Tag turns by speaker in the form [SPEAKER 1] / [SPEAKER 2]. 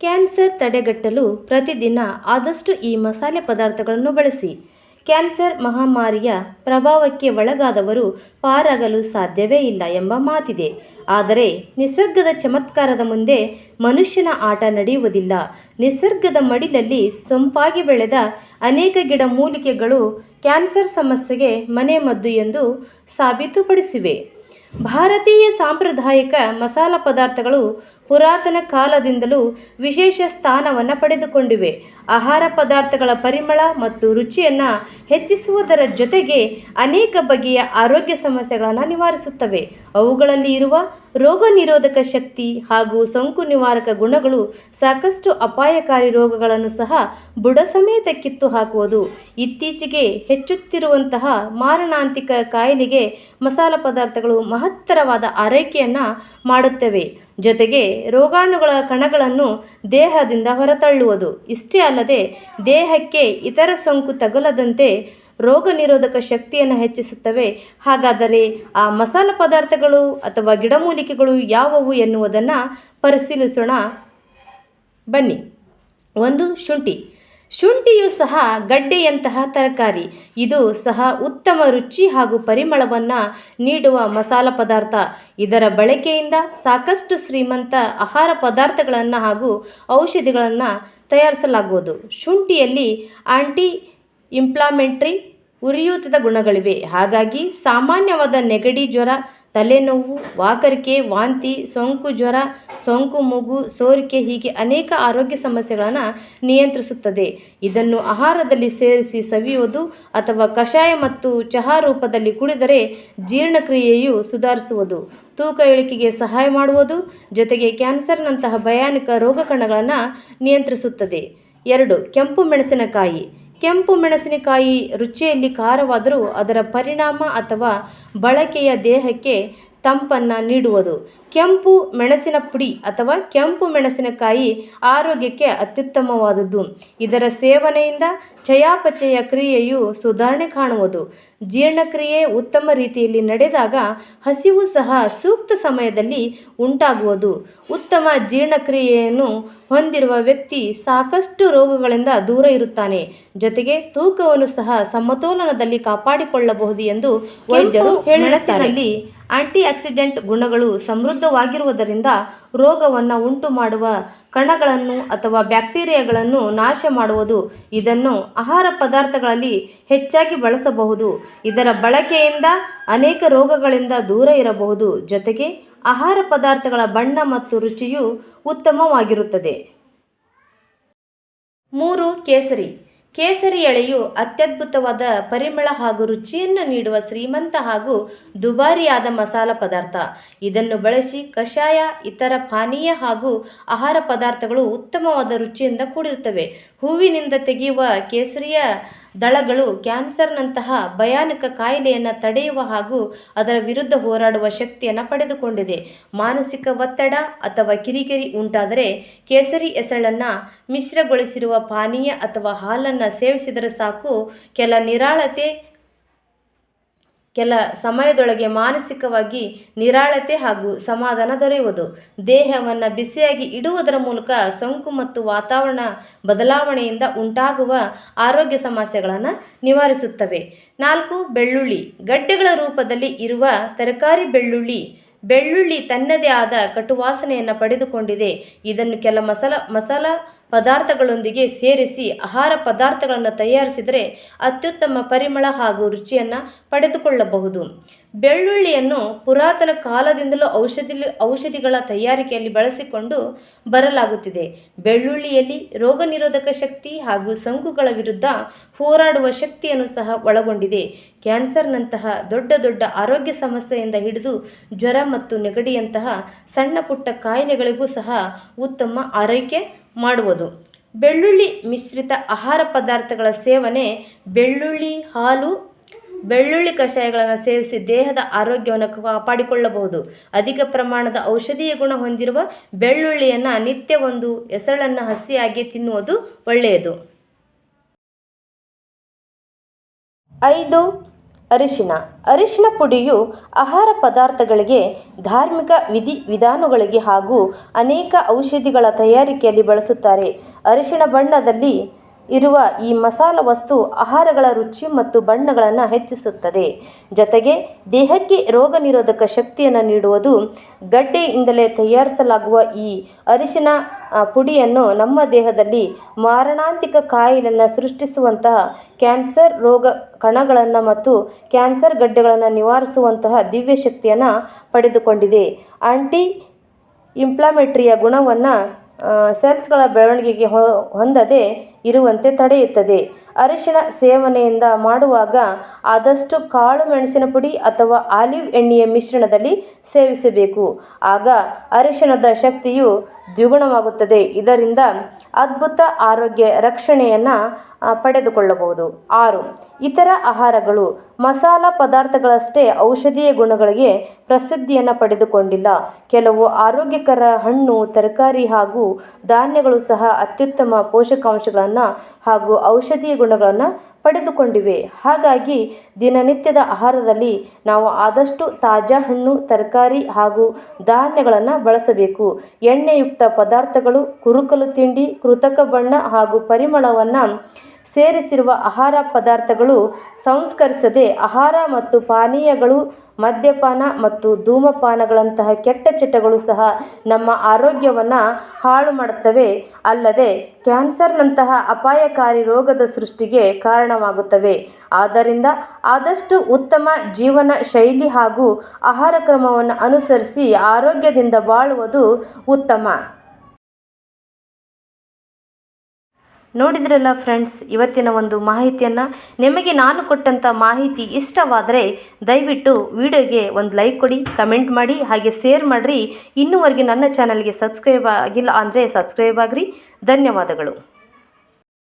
[SPEAKER 1] Cancer ತಡೆಗಟ್ಟಲು ಪ್ರತಿದಿನ ಆದಷ್ಟು ಈ ಮಸಾಲೆ ಪದಾರ್ಥಗಳನ್ನು ಬಳಸಿ. ಕ್ಯಾನ್ಸರ್ ಮಹಾಮಾರಿಯ ಪ್ರಭಾವಕ್ಕೆ ಒಳಗಾದವರು ಪಾರಾಗಲು ಸಾಧ್ಯವೇ ಇಲ್ಲ ಎಂಬ ಮಾತಿದೆ. ಆದರೆ ನಿಸರ್ಗದ ಚಮತ್ಕಾರದ ಮುಂದೆ ಮನುಷ್ಯನ ಆಟ ನಡೆಯುವುದಿಲ್ಲ. ನಿಸರ್ಗದ ಮಡಿಲಲ್ಲಿ ಸೊಂಪಾಗಿ ಬೆಳೆದ ಅನೇಕ ಗಿಡಮೂಲಿಕೆಗಳು ಕ್ಯಾನ್ಸರ್ ಸಮಸ್ಯೆಗೆ ಮನೆಮದ್ದು ಎಂದು ಸಾಬೀತುಪಡಿಸಿವೆ. ಭಾರತೀಯ ಸಾಂಪ್ರದಾಯಿಕ ಮಸಾಲ ಪದಾರ್ಥಗಳು ಪುರಾತನ ಕಾಲದಿಂದಲೂ ವಿಶೇಷ ಸ್ಥಾನವನ್ನು ಪಡೆದುಕೊಂಡಿವೆ. ಆಹಾರ ಪದಾರ್ಥಗಳ ಪರಿಮಳ ಮತ್ತು ರುಚಿಯನ್ನು ಹೆಚ್ಚಿಸುವುದರ ಜೊತೆಗೆ ಅನೇಕ ಬಗೆಯ ಆರೋಗ್ಯ ಸಮಸ್ಯೆಗಳನ್ನು ನಿವಾರಿಸುತ್ತವೆ. ಅವುಗಳಲ್ಲಿ ಇರುವ ರೋಗ ನಿರೋಧಕ ಶಕ್ತಿ ಹಾಗೂ ಸೋಂಕು ನಿವಾರಕ ಗುಣಗಳು ಸಾಕಷ್ಟು ಅಪಾಯಕಾರಿ ರೋಗಗಳನ್ನು ಸಹ ಬುಡ ಸಮೇತ ಕಿತ್ತು ಹಾಕುವುದು. ಇತ್ತೀಚೆಗೆ ಹೆಚ್ಚುತ್ತಿರುವಂತಹ ಮಾರಣಾಂತಿಕ ಕಾಯಿಲೆಗೆ ಮಸಾಲ ಪದಾರ್ಥಗಳು ಮಹತ್ತರವಾದ ಆರೈಕೆಯನ್ನು ಮಾಡುತ್ತವೆ. ಜೊತೆಗೆ ರೋಗಾಣುಗಳ ಕಣಗಳನ್ನು ದೇಹದಿಂದ ಹೊರತಳ್ಳುವುದು. ಇಷ್ಟೇ ಅಲ್ಲದೆ, ದೇಹಕ್ಕೆ ಇತರ ಸೋಂಕು ತಗುಲದಂತೆ ರೋಗ ನಿರೋಧಕ ಶಕ್ತಿಯನ್ನು ಹೆಚ್ಚಿಸುತ್ತವೆ. ಹಾಗಾದರೆ ಆ ಮಸಾಲೆ ಪದಾರ್ಥಗಳು ಅಥವಾ ಗಿಡಮೂಲಿಕೆಗಳು ಯಾವುವು ಎನ್ನುವುದನ್ನು ಪರಿಶೀಲಿಸೋಣ. ಬನ್ನಿ. ಒಂದು ಶುಂಠಿ. ಶುಂಠಿಯು ಸಹ ಗಡ್ಡೆಯಂತಹ ತರಕಾರಿ. ಇದು ಸಹ ಉತ್ತಮ ರುಚಿ ಹಾಗೂ ಪರಿಮಳವನ್ನು ನೀಡುವ ಮಸಾಲ ಪದಾರ್ಥ. ಇದರ ಬಳಕೆಯಿಂದ ಸಾಕಷ್ಟು ಶ್ರೀಮಂತ ಆಹಾರ ಪದಾರ್ಥಗಳನ್ನು ಹಾಗೂ ಔಷಧಿಗಳನ್ನು ತಯಾರಿಸಲಾಗುವುದು. ಶುಂಠಿಯಲ್ಲಿ ಆಂಟಿ ಇಂಪ್ಲಾಮೆಂಟ್ರಿ ಉರಿಯೂತದ ಗುಣಗಳಿವೆ. ಹಾಗಾಗಿ ಸಾಮಾನ್ಯವಾದ ನೆಗಡಿ ಜ್ವರ ತಲೆನೋವು, ವಾಕರಿಕೆ, ವಾಂತಿ, ಸೋಂಕು ಜ್ವರ, ಸೋಂಕು ಮೂಗು, ಸೋರಿಕೆ ಹೀಗೆ ಅನೇಕ ಆರೋಗ್ಯ ಸಮಸ್ಯೆಗಳನ್ನು ನಿಯಂತ್ರಿಸುತ್ತದೆ. ಇದನ್ನು ಆಹಾರದಲ್ಲಿ ಸೇರಿಸಿ ಸವಿಯುವುದು ಅಥವಾ ಕಷಾಯ ಮತ್ತು ಚಹಾ ರೂಪದಲ್ಲಿ ಕುಡಿದರೆ ಜೀರ್ಣಕ್ರಿಯೆಯು ಸುಧಾರಿಸುವುದು. ತೂಕ ಇಳಿಕೆಗೆ ಸಹಾಯ ಮಾಡುವುದು ಜೊತೆಗೆ ಕ್ಯಾನ್ಸರ್ನಂತಹ ಭಯಾನಕ ರೋಗಕಣಗಳನ್ನು ನಿಯಂತ್ರಿಸುತ್ತದೆ. ಎರಡು, ಕೆಂಪು ಮೆಣಸಿನಕಾಯಿ. ಕೆಂಪು ಮೆಣಸಿನಕಾಯಿ ರುಚಿಯಲ್ಲಿ ಖಾರವಾದರೂ ಅದರ ಪರಿಣಾಮ ಅಥವಾ ಬಳಕೆಯ ದೇಹಕ್ಕೆ ತಂಪನ್ನು ನೀಡುವುದು. ಕೆಂಪು ಮೆಣಸಿನ ಪುಡಿ ಅಥವಾ ಕೆಂಪು ಮೆಣಸಿನಕಾಯಿ ಆರೋಗ್ಯಕ್ಕೆ ಅತ್ಯುತ್ತಮವಾದದ್ದು. ಇದರ ಸೇವನೆಯಿಂದ ಚಯಾಪಚಯ ಕ್ರಿಯೆಯು ಸುಧಾರಣೆ ಕಾಣುವುದು. ಜೀರ್ಣಕ್ರಿಯೆ ಉತ್ತಮ ರೀತಿಯಲ್ಲಿ ನಡೆದಾಗ ಹಸಿವು ಸಹ ಸೂಕ್ತ ಸಮಯದಲ್ಲಿ ಉಂಟಾಗುವುದು. ಉತ್ತಮ ಜೀರ್ಣಕ್ರಿಯೆಯನ್ನು ಹೊಂದಿರುವ ವ್ಯಕ್ತಿ ಸಾಕಷ್ಟು ರೋಗಗಳಿಂದ ದೂರ ಇರುತ್ತಾನೆ. ಜೊತೆಗೆ ತೂಕವನ್ನು ಸಹ ಸಮತೋಲನದಲ್ಲಿ ಕಾಪಾಡಿಕೊಳ್ಳಬಹುದು ಎಂದು ವೈದ್ಯರು ಹೇಳುತ್ತಾರೆ. ಆಂಟಿ ಆಕ್ಸಿಡೆಂಟ್ ಗುಣಗಳು ಸಮೃದ್ಧವಾಗಿರುವುದರಿಂದ ರೋಗವನ್ನು ಉಂಟು ಮಾಡುವ ಕಣಗಳನ್ನು ಅಥವಾ ಬ್ಯಾಕ್ಟೀರಿಯಾಗಳನ್ನು ನಾಶ ಮಾಡುವುದು, ಇದನ್ನು ಆಹಾರ ಪದಾರ್ಥಗಳಲ್ಲಿ ಹೆಚ್ಚಾಗಿ ಬಳಸಬಹುದು. ಇದರ ಬಳಕೆಯಿಂದ ಅನೇಕ ರೋಗಗಳಿಂದ ದೂರ ಇರಬಹುದು. ಜೊತೆಗೆ ಆಹಾರ ಪದಾರ್ಥಗಳ ಬಣ್ಣ ಮತ್ತು ರುಚಿಯು ಉತ್ತಮವಾಗಿರುತ್ತದೆ. ಮೂರು ಕೇಸರಿ. ಕೇಸರಿ ಎಳೆಯು ಅತ್ಯದ್ಭುತವಾದ ಪರಿಮಳ ಹಾಗೂ ರುಚಿಯನ್ನು ನೀಡುವ ಶ್ರೀಮಂತ ಹಾಗೂ ದುಬಾರಿಯಾದ ಮಸಾಲ ಪದಾರ್ಥ. ಇದನ್ನು ಬಳಸಿ ಕಷಾಯ, ಇತರ ಪಾನೀಯ ಹಾಗೂ ಆಹಾರ ಪದಾರ್ಥಗಳು ಉತ್ತಮವಾದ ರುಚಿಯಿಂದ ಕೂಡಿರುತ್ತವೆ. ಹೂವಿನಿಂದ ತೆಗೆಯುವ ಕೇಸರಿಯ ದಳಗಳು ಕ್ಯಾನ್ಸರ್ನಂತಹ ಭಯಾನಕ ಕಾಯಿಲೆಯನ್ನು ತಡೆಯುವ ಹಾಗೂ ಅದರ ವಿರುದ್ಧ ಹೋರಾಡುವ ಶಕ್ತಿಯನ್ನು ಪಡೆದುಕೊಂಡಿದೆ. ಮಾನಸಿಕ ಒತ್ತಡ ಅಥವಾ ಕಿರಿಕಿರಿ ಉಂಟಾದರೆ ಕೇಸರಿ ಎಸಳನ್ನು ಮಿಶ್ರಗೊಳಿಸಿರುವ ಪಾನೀಯ ಅಥವಾ ಹಾಲನ್ನು ಸೇವಿಸಿದರೆ ಸಾಕು. ಕೆಲ ನಿರಾಳತೆ ಕೆಲ ಸಮಯದೊಳಗೆ ಮಾನಸಿಕವಾಗಿ ನಿರಾಳತೆ ಹಾಗೂ ಸಮಾಧಾನ ದೊರೆಯುವುದು. ದೇಹವನ್ನು ಬಿಸಿಯಾಗಿ ಇಡುವುದರ ಮೂಲಕ ಸೋಂಕು ಮತ್ತು ವಾತಾವರಣ ಬದಲಾವಣೆಯಿಂದ ಉಂಟಾಗುವ ಆರೋಗ್ಯ ಸಮಸ್ಯೆಗಳನ್ನು ನಿವಾರಿಸುತ್ತವೆ. ನಾಲ್ಕು, ಬೆಳ್ಳುಳ್ಳಿ. ಗಡ್ಡೆಗಳ ರೂಪದಲ್ಲಿ ಇರುವ ತರಕಾರಿ ಬೆಳ್ಳುಳ್ಳಿ. ಬೆಳ್ಳುಳ್ಳಿ ತನ್ನದೇ ಆದ ಕಟುವಾಸನೆಯನ್ನು ಪಡೆದುಕೊಂಡಿದೆ. ಇದನ್ನು ಕೆಲ ಮಸಾಲ ಮಸಾಲ ಪದಾರ್ಥಗಳೊಂದಿಗೆ ಸೇರಿಸಿ ಆಹಾರ ಪದಾರ್ಥಗಳನ್ನು ತಯಾರಿಸಿದರೆ ಅತ್ಯುತ್ತಮ ಪರಿಮಳ ಹಾಗೂ ರುಚಿಯನ್ನು ಪಡೆದುಕೊಳ್ಳಬಹುದು. ಬೆಳ್ಳುಳ್ಳಿಯನ್ನು ಪುರಾತನ ಕಾಲದಿಂದಲೂ ಔಷಧಿ ಔಷಧಿಗಳ ತಯಾರಿಕೆಯಲ್ಲಿ ಬಳಸಿಕೊಂಡು ಬರಲಾಗುತ್ತಿದೆ. ಬೆಳ್ಳುಳ್ಳಿಯಲ್ಲಿ ರೋಗ ನಿರೋಧಕ ಶಕ್ತಿ ಹಾಗೂ ಸಂಕುಗಳ ವಿರುದ್ಧ ಹೋರಾಡುವ ಶಕ್ತಿಯನ್ನು ಸಹ ಒಳಗೊಂಡಿದೆ. ಕ್ಯಾನ್ಸರ್ನಂತಹ ದೊಡ್ಡ ದೊಡ್ಡ ಆರೋಗ್ಯ ಸಮಸ್ಯೆಯಿಂದ ಹಿಡಿದು ಜ್ವರ ಮತ್ತು ನೆಗಡಿಯಂತಹ ಸಣ್ಣ ಪುಟ್ಟ ಕಾಯಿಲೆಗಳಿಗೂ ಸಹ ಉತ್ತಮ ಆರೈಕೆ ಮಾಡುವುದು. ಬೆಳ್ಳುಳ್ಳಿ ಮಿಶ್ರಿತ ಆಹಾರ ಪದಾರ್ಥಗಳ ಸೇವನೆ, ಬೆಳ್ಳುಳ್ಳಿ ಹಾಲು, ಬೆಳ್ಳುಳ್ಳಿ ಕಷಾಯಗಳನ್ನು ಸೇವಿಸಿ ದೇಹದ ಆರೋಗ್ಯವನ್ನು ಕಾಪಾಡಿಕೊಳ್ಳಬಹುದು. ಅಧಿಕ ಪ್ರಮಾಣದ ಔಷಧೀಯ ಗುಣ ಹೊಂದಿರುವ ಬೆಳ್ಳುಳ್ಳಿಯನ್ನು ನಿತ್ಯ ಒಂದು ಹೆಸರನ್ನು ಹಸಿಯಾಗಿ ತಿನ್ನುವುದು ಒಳ್ಳೆಯದು. ಐದು ಅರಿಶಿಣ ಅರಿಶಿನ ಪುಡಿಯು ಆಹಾರ ಪದಾರ್ಥಗಳಿಗೆ, ಧಾರ್ಮಿಕ ವಿಧಿ ವಿಧಾನಗಳಿಗೆ ಹಾಗೂ ಅನೇಕ ಔಷಧಿಗಳ ತಯಾರಿಕೆಯಲ್ಲಿ ಬಳಸುತ್ತಾರೆ. ಅರಿಶಿನ ಬಣ್ಣದಲ್ಲಿ ಇರುವ ಈ ಮಸಾಲ ವಸ್ತು ಆಹಾರಗಳ ರುಚಿ ಮತ್ತು ಬಣ್ಣಗಳನ್ನು ಹೆಚ್ಚಿಸುತ್ತದೆ. ಜೊತೆಗೆ ದೇಹಕ್ಕೆ ರೋಗ ನಿರೋಧಕ ಶಕ್ತಿಯನ್ನು ನೀಡುವುದು ಗಡ್ಡೆಯಿಂದಲೇ ತಯಾರಿಸಲಾಗುವ ಈ ಅರಿಶಿನ ಪುಡಿಯನ್ನು ನಮ್ಮ ದೇಹದಲ್ಲಿ ಮಾರಣಾಂತಿಕ ಕಾಯಿಲೆಯನ್ನು ಸೃಷ್ಟಿಸುವಂತಹ ಕ್ಯಾನ್ಸರ್ ರೋಗ ಕಣಗಳನ್ನು ಮತ್ತು ಕ್ಯಾನ್ಸರ್ ಗಡ್ಡೆಗಳನ್ನು ನಿವಾರಿಸುವಂತಹ ದಿವ್ಯ ಶಕ್ತಿಯನ್ನು ಪಡೆದುಕೊಂಡಿದೆ. ಆಂಟಿ ಇಂಪ್ಲಾಮೆಟ್ರಿಯ ಗುಣವನ್ನು ಸೆಲ್ಸ್ಗಳ ಬೆಳವಣಿಗೆಗೆ ಹೊಂದದೆ ಇರುವಂತೆ ತಡೆಯುತ್ತದೆ. ಅರಿಶಿನ ಸೇವನೆಯಿಂದ ಮಾಡುವಾಗ ಆದಷ್ಟು ಕಾಳು ಮೆಣಸಿನ ಪುಡಿ ಅಥವಾ ಆಲಿವ್ ಎಣ್ಣೆಯ ಮಿಶ್ರಣದಲ್ಲಿ ಸೇವಿಸಬೇಕು. ಆಗ ಅರಿಶಿಣದ ಶಕ್ತಿಯು ದ್ವಿಗುಣವಾಗುತ್ತದೆ. ಇದರಿಂದ ಅದ್ಭುತ ಆರೋಗ್ಯ ರಕ್ಷಣೆಯನ್ನು ಪಡೆದುಕೊಳ್ಳಬಹುದು. ಆರು, ಇತರ ಆಹಾರಗಳು ಮಸಾಲ ಪದಾರ್ಥಗಳಷ್ಟೇ ಔಷಧೀಯ ಗುಣಗಳಿಗೆ ಪ್ರಸಿದ್ಧಿಯನ್ನು ಪಡೆದುಕೊಂಡಿಲ್ಲ. ಕೆಲವು ಆರೋಗ್ಯಕರ ಹಣ್ಣು, ತರಕಾರಿ ಹಾಗೂ ಧಾನ್ಯಗಳು ಸಹ ಅತ್ಯುತ್ತಮ ಪೋಷಕಾಂಶಗಳನ್ನು ಹಾಗೂ ಔಷಧೀಯ ಗುಣಗಳನ್ನು ಪಡೆದುಕೊಂಡಿವೆ. ಹಾಗಾಗಿ ದಿನನಿತ್ಯದ ಆಹಾರದಲ್ಲಿ ನಾವು ಆದಷ್ಟು ತಾಜಾ ಹಣ್ಣು, ತರಕಾರಿ ಹಾಗೂ ಧಾನ್ಯಗಳನ್ನು ಬಳಸಬೇಕು. ಎಣ್ಣೆಯುಕ್ತ ಪದಾರ್ಥಗಳು, ಕುರುಕಲು ತಿಂಡಿ, ಕೃತಕ ಬಣ್ಣ ಹಾಗೂ ಪರಿಮಳವನ್ನು ಸೇರಿಸಿರುವ ಆಹಾರ ಪದಾರ್ಥಗಳು ಸಂಸ್ಕರಿಸದೆ ಆಹಾರ ಮತ್ತು ಪಾನೀಯಗಳು, ಮದ್ಯಪಾನ ಮತ್ತು ಧೂಮಪಾನಗಳಂತಹ ಕೆಟ್ಟ ಚಟಗಳು ಸಹ ನಮ್ಮ ಆರೋಗ್ಯವನ್ನು ಹಾಳು ಮಾಡುತ್ತವೆ. ಅಲ್ಲದೆ, ಕ್ಯಾನ್ಸರ್ನಂತಹ ಅಪಾಯಕಾರಿ ರೋಗದ ಸೃಷ್ಟಿಗೆ ಕಾರಣವಾಗುತ್ತವೆ. ಆದ್ದರಿಂದ ಆದಷ್ಟು ಉತ್ತಮ ಜೀವನ ಶೈಲಿ ಹಾಗೂ ಆಹಾರ ಕ್ರಮವನ್ನು ಅನುಸರಿಸಿ ಆರೋಗ್ಯದಿಂದ ಬಾಳುವುದು ಉತ್ತಮ. ನೋಡಿದ್ರಲ್ಲ ಫ್ರೆಂಡ್ಸ್ ಇವತ್ತಿನ ಒಂದು ಮಾಹಿತಿಯನ್ನು ನಿಮಗೆ ನಾನು ಕೊಟ್ಟಂಥ ಮಾಹಿತಿ ಇಷ್ಟವಾದರೆ ದಯವಿಟ್ಟು ವಿಡಿಯೋಗೆ ಒಂದು ಲೈಕ್ ಕೊಡಿ ಕಮೆಂಟ್ ಮಾಡಿ, ಹಾಗೆ ಶೇರ್ ಮಾಡಿರಿ. ಇನ್ನೂವರೆಗೆ ನನ್ನ ಚಾನಲ್ಗೆ ಸಬ್ಸ್ಕ್ರೈಬ್ ಆಗಿಲ್ಲ ಅಂದರೆ ಸಬ್ಸ್ಕ್ರೈಬ್ ಆಗಿರಿ. ಧನ್ಯವಾದಗಳು.